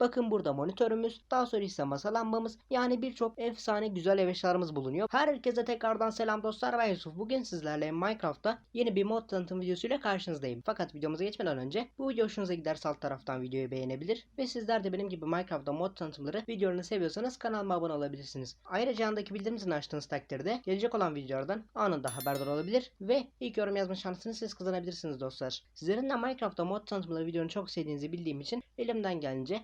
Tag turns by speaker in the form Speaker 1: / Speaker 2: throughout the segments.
Speaker 1: Bakın burada monitörümüz, daha sonra ise masa lambamız yani birçok efsane güzel eşyalarımız bulunuyor. Herkese tekrardan selam dostlar ben Yusuf. Bugün sizlerle Minecraft'ta yeni bir mod tanıtım videosuyla karşınızdayım. Fakat videomuza geçmeden önce bu video hoşunuza giderse alt taraftan videoyu beğenebilir ve sizler de benim gibi Minecraft'ta mod tanıtımları videolarını seviyorsanız kanalıma abone olabilirsiniz. Ayrıca yandaki bildirim açtığınız takdirde gelecek olan videolardan anında haberdar olabilir ve ilk yorum yazma şansını siz kazanabilirsiniz dostlar. Sizlerin de Minecraft'ta mod tanıtımları videonu çok sevdiğinizi bildiğim için elimden gelince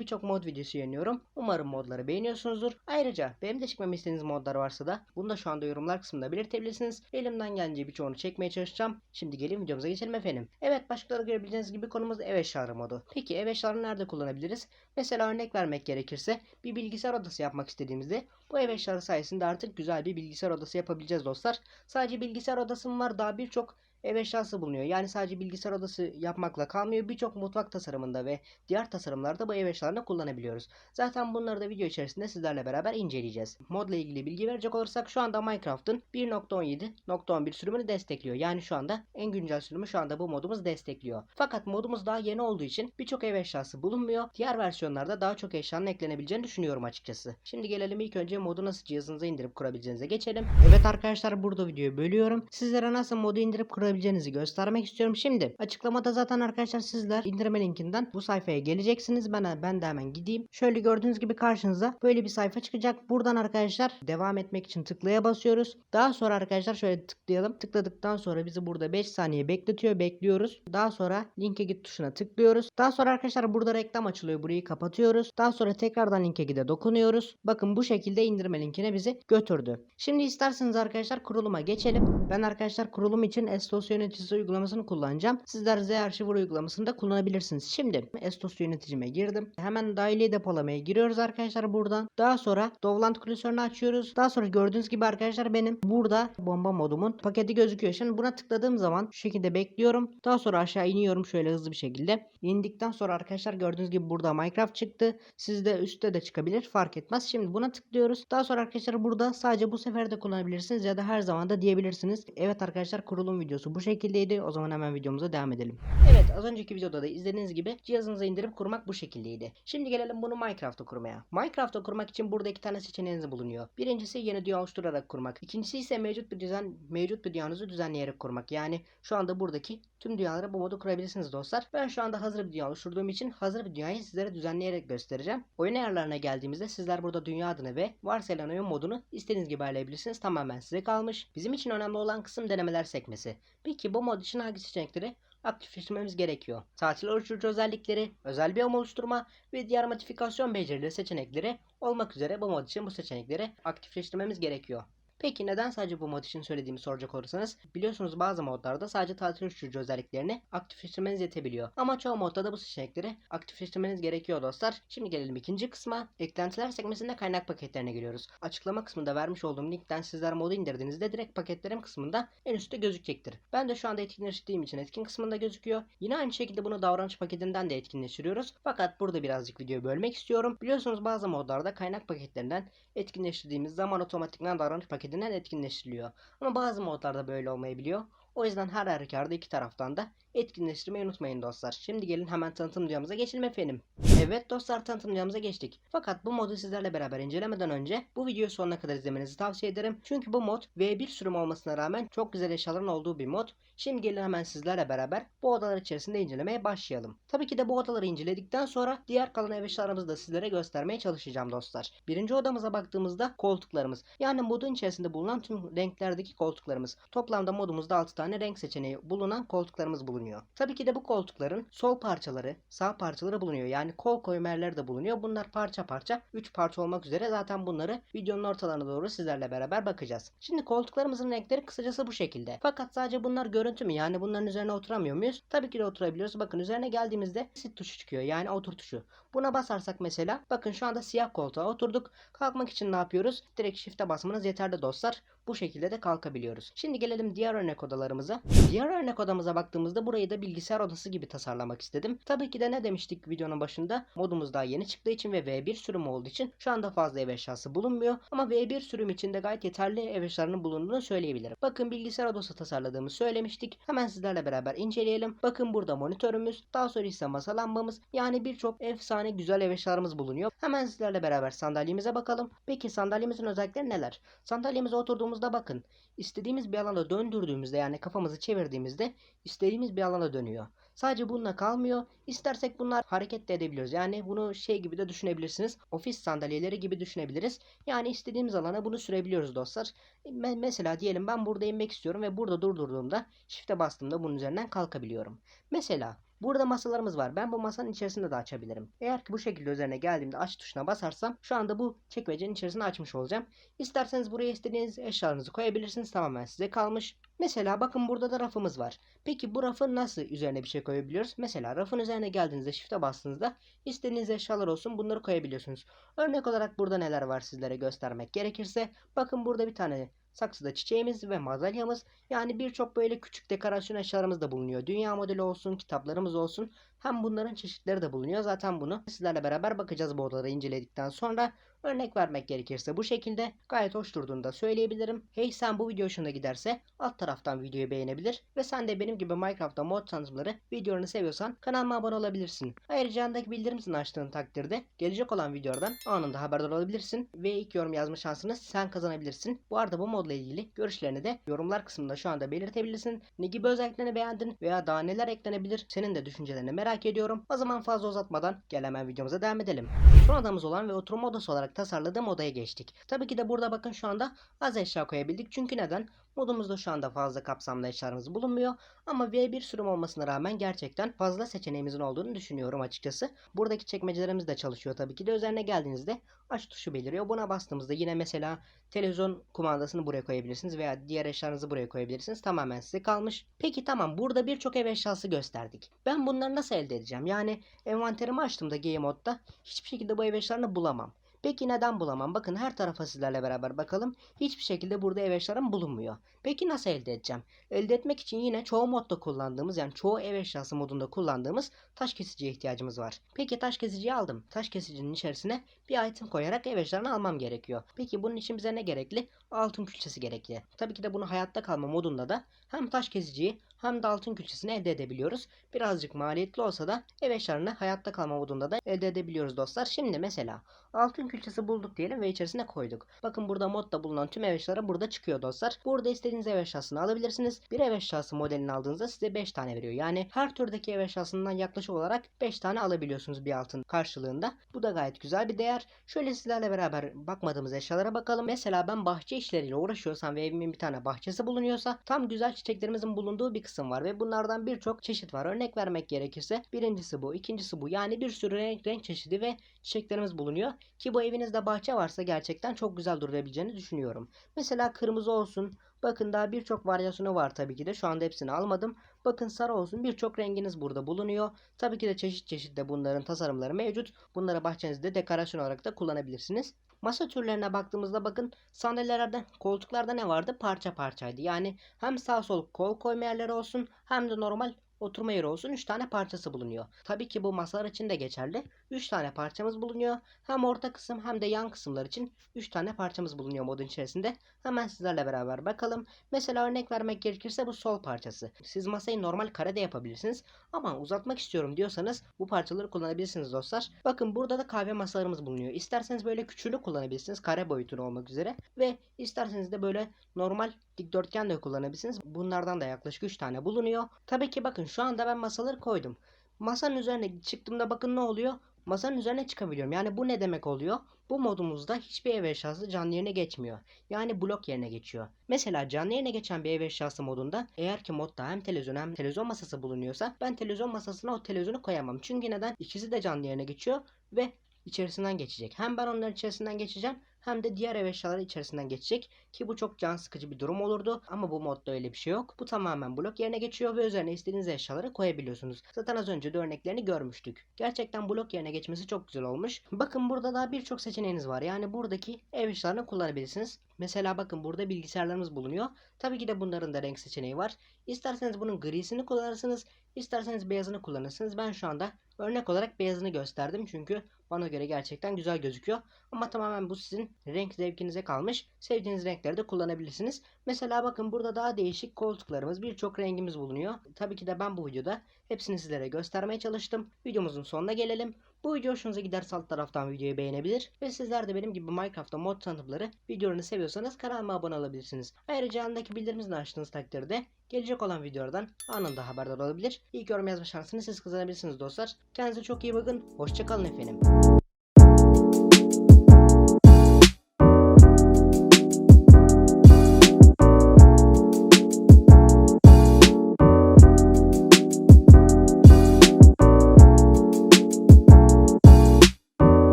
Speaker 1: birçok mod videosu yayınlıyorum. Umarım modları beğeniyorsunuzdur. Ayrıca benim de çekmemi istediğiniz modlar varsa da bunu da şu anda yorumlar kısmında belirtebilirsiniz. Elimden gelince birçoğunu çekmeye çalışacağım. Şimdi gelin videomuza geçelim efendim. Evet başlıklarda görebileceğiniz gibi konumuz ev eşyaları modu. Peki ev eşyalarını nerede kullanabiliriz? Mesela örnek vermek gerekirse bir bilgisayar odası yapmak istediğimizde bu ev eşyaları sayesinde artık güzel bir bilgisayar odası yapabileceğiz dostlar. Sadece bilgisayar odası mı var daha birçok ev eşyası bulunuyor. Yani sadece bilgisayar odası yapmakla kalmıyor. Birçok mutfak tasarımında ve diğer tasarımlarda bu ev eşyalarını kullanabiliyoruz. Zaten bunları da video içerisinde sizlerle beraber inceleyeceğiz. Modla ilgili bilgi verecek olursak şu anda Minecraft'ın 1.17.11 sürümünü destekliyor. Yani şu anda en güncel sürümü şu anda bu modumuz destekliyor. Fakat modumuz daha yeni olduğu için birçok ev eşyası bulunmuyor. Diğer versiyonlarda daha çok eşyanın eklenebileceğini düşünüyorum açıkçası. Şimdi gelelim ilk önce modu nasıl cihazınıza indirip kurabileceğinize geçelim. Evet arkadaşlar burada videoyu bölüyorum. Sizlere nasıl modu indirip kurabileceğinizi göstermek istiyorum. Şimdi açıklamada zaten arkadaşlar sizler indirme linkinden bu sayfaya geleceksiniz. Ben, ben de hemen gideyim. Şöyle gördüğünüz gibi karşınıza böyle bir sayfa çıkacak. Buradan arkadaşlar devam etmek için tıklaya basıyoruz. Daha sonra arkadaşlar şöyle tıklayalım. Tıkladıktan sonra bizi burada 5 saniye bekletiyor. Bekliyoruz. Daha sonra linke git tuşuna tıklıyoruz. Daha sonra arkadaşlar burada reklam açılıyor. Burayı kapatıyoruz. Daha sonra tekrardan linke gide dokunuyoruz. Bakın bu şekilde indirme linkine bizi götürdü. Şimdi isterseniz arkadaşlar kuruluma geçelim. Ben arkadaşlar kurulum için Estos yöneticisi uygulamasını kullanacağım. Sizler Z Archiver uygulamasını da kullanabilirsiniz. Şimdi Estos yöneticime girdim. Hemen dahili depolamaya giriyoruz arkadaşlar buradan. Daha sonra Dovland klasörünü açıyoruz. Daha sonra gördüğünüz gibi arkadaşlar benim burada bomba modumun paketi gözüküyor. Şimdi buna tıkladığım zaman şu şekilde bekliyorum. Daha sonra aşağı iniyorum şöyle hızlı bir şekilde. İndikten sonra arkadaşlar gördüğünüz gibi burada Minecraft çıktı. Sizde üstte de çıkabilir fark etmez. Şimdi buna tıklıyoruz. Daha sonra arkadaşlar burada sadece bu sefer de kullanabilirsiniz ya da her zaman da diyebilirsiniz. Evet arkadaşlar kurulum videosu bu şekildeydi. O zaman hemen videomuza devam edelim. Evet az önceki videoda da izlediğiniz gibi cihazınıza indirip kurmak bu şekildeydi. Şimdi gelelim bunu Minecraft'ta kurmaya. Minecraft'ta kurmak için burada iki tane seçeneğiniz bulunuyor. Birincisi yeni dünya oluşturarak kurmak. İkincisi ise mevcut bir düzen mevcut bir dünyanızı düzenleyerek kurmak. Yani şu anda buradaki tüm dünyaları bu modu kurabilirsiniz dostlar. Ben şu anda hazır bir dünya oluşturduğum için hazır bir dünyayı sizlere düzenleyerek göstereceğim. Oyun ayarlarına geldiğimizde sizler burada dünya adını ve varsayılan oyun modunu istediğiniz gibi ayarlayabilirsiniz. Tamamen size kalmış. Bizim için önemli olan kısım denemeler sekmesi. Peki bu mod için hangi seçenekleri aktifleştirmemiz gerekiyor. Tatil oluşturucu özellikleri, özel bir oluşturma ve diğer modifikasyon becerileri seçenekleri olmak üzere bu mod için bu seçenekleri aktifleştirmemiz gerekiyor. Peki neden sadece bu mod için söylediğimi soracak olursanız biliyorsunuz bazı modlarda sadece tatil oluşturucu özelliklerini aktifleştirmeniz yetebiliyor. Ama çoğu modda da bu seçenekleri aktifleştirmeniz gerekiyor dostlar. Şimdi gelelim ikinci kısma. Eklentiler sekmesinde kaynak paketlerine giriyoruz. Açıklama kısmında vermiş olduğum linkten sizler modu indirdiğinizde direkt paketlerim kısmında en üstte gözükecektir. Ben de şu anda etkinleştirdiğim için etkin kısmında gözüküyor. Yine aynı şekilde bunu davranış paketinden de etkinleştiriyoruz. Fakat burada birazcık videoyu bölmek istiyorum. Biliyorsunuz bazı modlarda kaynak paketlerinden etkinleştirdiğimiz zaman otomatikman davranış paketinden etkinleştiriliyor. Ama bazı modlarda böyle olmayabiliyor. O yüzden her halükarda iki taraftan da etkinleştirmeyi unutmayın dostlar. Şimdi gelin hemen tanıtım videomuza geçelim efendim. Evet dostlar tanıtım videomuza geçtik. Fakat bu modu sizlerle beraber incelemeden önce bu videoyu sonuna kadar izlemenizi tavsiye ederim. Çünkü bu mod V1 sürüm olmasına rağmen çok güzel eşyaların olduğu bir mod. Şimdi gelin hemen sizlerle beraber bu odalar içerisinde incelemeye başlayalım. Tabii ki de bu odaları inceledikten sonra diğer kalan ev eşyalarımızı da sizlere göstermeye çalışacağım dostlar. Birinci odamıza baktığımızda koltuklarımız. Yani modun içerisinde bulunan tüm renklerdeki koltuklarımız. Toplamda modumuzda 6 tane renk seçeneği bulunan koltuklarımız bulunuyor. Tabii ki de bu koltukların sol parçaları, sağ parçaları bulunuyor. Yani kol koyma yerleri de bulunuyor. Bunlar parça parça 3 parça olmak üzere zaten bunları videonun ortalarına doğru sizlerle beraber bakacağız. Şimdi koltuklarımızın renkleri kısacası bu şekilde. Fakat sadece bunlar görüntü mü? Yani bunların üzerine oturamıyor muyuz? Tabii ki de oturabiliyoruz. Bakın üzerine geldiğimizde sit tuşu çıkıyor. Yani otur tuşu. Buna basarsak mesela bakın şu anda siyah koltuğa oturduk. Kalkmak için ne yapıyoruz? Direkt shift'e basmanız yeterli dostlar. Bu şekilde de kalkabiliyoruz. Şimdi gelelim diğer örnek odalarımıza. Diğer örnek odamıza baktığımızda burayı da bilgisayar odası gibi tasarlamak istedim. Tabii ki de ne demiştik videonun başında? Modumuz daha yeni çıktığı için ve V1 sürümü olduğu için şu anda fazla ev eşyası bulunmuyor. Ama V1 sürüm için de gayet yeterli ev eşyalarının bulunduğunu söyleyebilirim. Bakın bilgisayar odası tasarladığımı söylemiştik. Hemen sizlerle beraber inceleyelim. Bakın burada monitörümüz, daha sonra ise masa lambamız yani birçok efsane güzel ev eşyalarımız bulunuyor. Hemen sizlerle beraber sandalyemize bakalım. Peki sandalyemizin özellikleri neler? Sandalyemize oturduğumuzda bakın. istediğimiz bir alana döndürdüğümüzde yani kafamızı çevirdiğimizde istediğimiz bir alana dönüyor. Sadece bununla kalmıyor. İstersek bunlar hareket de edebiliyoruz. Yani bunu şey gibi de düşünebilirsiniz. Ofis sandalyeleri gibi düşünebiliriz. Yani istediğimiz alana bunu sürebiliyoruz dostlar. Me- mesela diyelim ben burada inmek istiyorum ve burada durdurduğumda shift'e bastığımda bunun üzerinden kalkabiliyorum. Mesela Burada masalarımız var. Ben bu masanın içerisinde de açabilirim. Eğer ki bu şekilde üzerine geldiğimde aç tuşuna basarsam şu anda bu çekmecenin içerisinde açmış olacağım. İsterseniz buraya istediğiniz eşyalarınızı koyabilirsiniz. Tamamen size kalmış. Mesela bakın burada da rafımız var. Peki bu rafı nasıl üzerine bir şey koyabiliyoruz? Mesela rafın üzerine geldiğinizde shift'e bastığınızda istediğiniz eşyalar olsun bunları koyabiliyorsunuz. Örnek olarak burada neler var sizlere göstermek gerekirse. Bakın burada bir tane saksıda çiçeğimiz ve mazalyamız yani birçok böyle küçük dekorasyon eşyalarımız da bulunuyor. Dünya modeli olsun, kitaplarımız olsun. Hem bunların çeşitleri de bulunuyor. Zaten bunu sizlerle beraber bakacağız bu odaları inceledikten sonra. Örnek vermek gerekirse bu şekilde gayet hoş durduğunu da söyleyebilirim. Hey sen bu video hoşuna giderse alt taraftan videoyu beğenebilir ve sen de benim gibi Minecraft'ta mod tanıtımları videolarını seviyorsan kanalıma abone olabilirsin. Ayrıca yanındaki bildirim zilini açtığın takdirde gelecek olan videolardan anında haberdar olabilirsin ve ilk yorum yazma şansını sen kazanabilirsin. Bu arada bu modla ilgili görüşlerini de yorumlar kısmında şu anda belirtebilirsin. Ne gibi özelliklerini beğendin veya daha neler eklenebilir senin de düşüncelerini merak ediyorum. O zaman fazla uzatmadan gel hemen videomuza devam edelim. Son odamız olan ve oturma odası olarak tasarladığım odaya geçtik. Tabii ki de burada bakın şu anda az eşya koyabildik. Çünkü neden? Modumuzda şu anda fazla kapsamlı eşyalarımız bulunmuyor. Ama V1 sürüm olmasına rağmen gerçekten fazla seçeneğimizin olduğunu düşünüyorum açıkçası. Buradaki çekmecelerimiz de çalışıyor tabii ki de. Üzerine geldiğinizde aç tuşu beliriyor. Buna bastığımızda yine mesela televizyon kumandasını buraya koyabilirsiniz veya diğer eşyalarınızı buraya koyabilirsiniz. Tamamen size kalmış. Peki tamam burada birçok ev eşyası gösterdik. Ben bunları nasıl elde edeceğim? Yani envanterimi açtığımda Game Mode'da hiçbir şekilde bu ev eşyalarını bulamam. Peki neden bulamam? Bakın her tarafa sizlerle beraber bakalım. Hiçbir şekilde burada ev eşyalarım bulunmuyor. Peki nasıl elde edeceğim? Elde etmek için yine çoğu modda kullandığımız yani çoğu ev eşyası modunda kullandığımız taş kesiciye ihtiyacımız var. Peki taş kesiciyi aldım. Taş kesicinin içerisine bir item koyarak ev eşyalarını almam gerekiyor. Peki bunun için bize ne gerekli? Altın külçesi gerekli. Tabii ki de bunu hayatta kalma modunda da hem taş kesiciyi hem de altın külçesini elde edebiliyoruz. Birazcık maliyetli olsa da ev eşyalarını hayatta kalma modunda da elde edebiliyoruz dostlar. Şimdi mesela altın külçesi bulduk diyelim ve içerisine koyduk. Bakın burada modda bulunan tüm ev eşyaları burada çıkıyor dostlar. Burada istediğiniz ev eşyasını alabilirsiniz. Bir ev eşyası modelini aldığınızda size 5 tane veriyor. Yani her türdeki ev eşyasından yaklaşık olarak 5 tane alabiliyorsunuz bir altın karşılığında. Bu da gayet güzel bir değer. Şöyle sizlerle beraber bakmadığımız eşyalara bakalım. Mesela ben bahçe işleriyle uğraşıyorsam ve evimin bir tane bahçesi bulunuyorsa tam güzel çiçeklerimizin bulunduğu bir kısım var ve bunlardan birçok çeşit var. Örnek vermek gerekirse birincisi bu, ikincisi bu. Yani bir sürü renk, renk çeşidi ve çiçeklerimiz bulunuyor. Ki bu evinizde bahçe varsa gerçekten çok güzel durabileceğini düşünüyorum. Mesela kırmızı olsun. Bakın daha birçok varyasyonu var tabii ki de. Şu anda hepsini almadım. Bakın sarı olsun birçok renginiz burada bulunuyor. Tabii ki de çeşit çeşit de bunların tasarımları mevcut. Bunları bahçenizde dekorasyon olarak da kullanabilirsiniz. Masa türlerine baktığımızda bakın sandalyelerde, koltuklarda ne vardı? Parça parçaydı. Yani hem sağ sol kol koyma yerleri olsun hem de normal oturma yeri olsun 3 tane parçası bulunuyor. Tabii ki bu masalar için de geçerli. 3 tane parçamız bulunuyor. Hem orta kısım hem de yan kısımlar için 3 tane parçamız bulunuyor modun içerisinde. Hemen sizlerle beraber bakalım. Mesela örnek vermek gerekirse bu sol parçası. Siz masayı normal karede yapabilirsiniz. Ama uzatmak istiyorum diyorsanız bu parçaları kullanabilirsiniz dostlar. Bakın burada da kahve masalarımız bulunuyor. İsterseniz böyle küçüğünü kullanabilirsiniz. Kare boyutunu olmak üzere. Ve isterseniz de böyle normal dikdörtgen de kullanabilirsiniz. Bunlardan da yaklaşık 3 tane bulunuyor. Tabii ki bakın şu anda ben masaları koydum. Masanın üzerine çıktığımda bakın ne oluyor? Masanın üzerine çıkabiliyorum. Yani bu ne demek oluyor? Bu modumuzda hiçbir ev eşyası canlı yerine geçmiyor. Yani blok yerine geçiyor. Mesela canlı yerine geçen bir ev eşyası modunda eğer ki modda hem televizyon hem televizyon masası bulunuyorsa ben televizyon masasına o televizyonu koyamam. Çünkü neden? İkisi de canlı yerine geçiyor ve içerisinden geçecek. Hem ben onların içerisinden geçeceğim hem de diğer ev eşyaları içerisinden geçecek ki bu çok can sıkıcı bir durum olurdu ama bu modda öyle bir şey yok. Bu tamamen blok yerine geçiyor ve üzerine istediğiniz eşyaları koyabiliyorsunuz. Zaten az önce de örneklerini görmüştük. Gerçekten blok yerine geçmesi çok güzel olmuş. Bakın burada daha birçok seçeneğiniz var. Yani buradaki ev eşyalarını kullanabilirsiniz. Mesela bakın burada bilgisayarlarımız bulunuyor. Tabii ki de bunların da renk seçeneği var. İsterseniz bunun grisini kullanırsınız, isterseniz beyazını kullanırsınız. Ben şu anda örnek olarak beyazını gösterdim çünkü bana göre gerçekten güzel gözüküyor. Ama tamamen bu sizin renk zevkinize kalmış. Sevdiğiniz renkleri de kullanabilirsiniz. Mesela bakın burada daha değişik koltuklarımız, birçok rengimiz bulunuyor. Tabii ki de ben bu videoda hepsini sizlere göstermeye çalıştım. Videomuzun sonuna gelelim. Bu video hoşunuza giderse alt taraftan videoyu beğenebilir ve sizler de benim gibi Minecraft'ta mod tanıtımları videolarını seviyorsanız kanalıma abone olabilirsiniz. Ayrıca yanındaki bildirimini açtığınız takdirde gelecek olan videolardan anında haberdar olabilir. İlk yorum yazma şansını siz kazanabilirsiniz dostlar. Kendinize çok iyi bakın. Hoşçakalın efendim.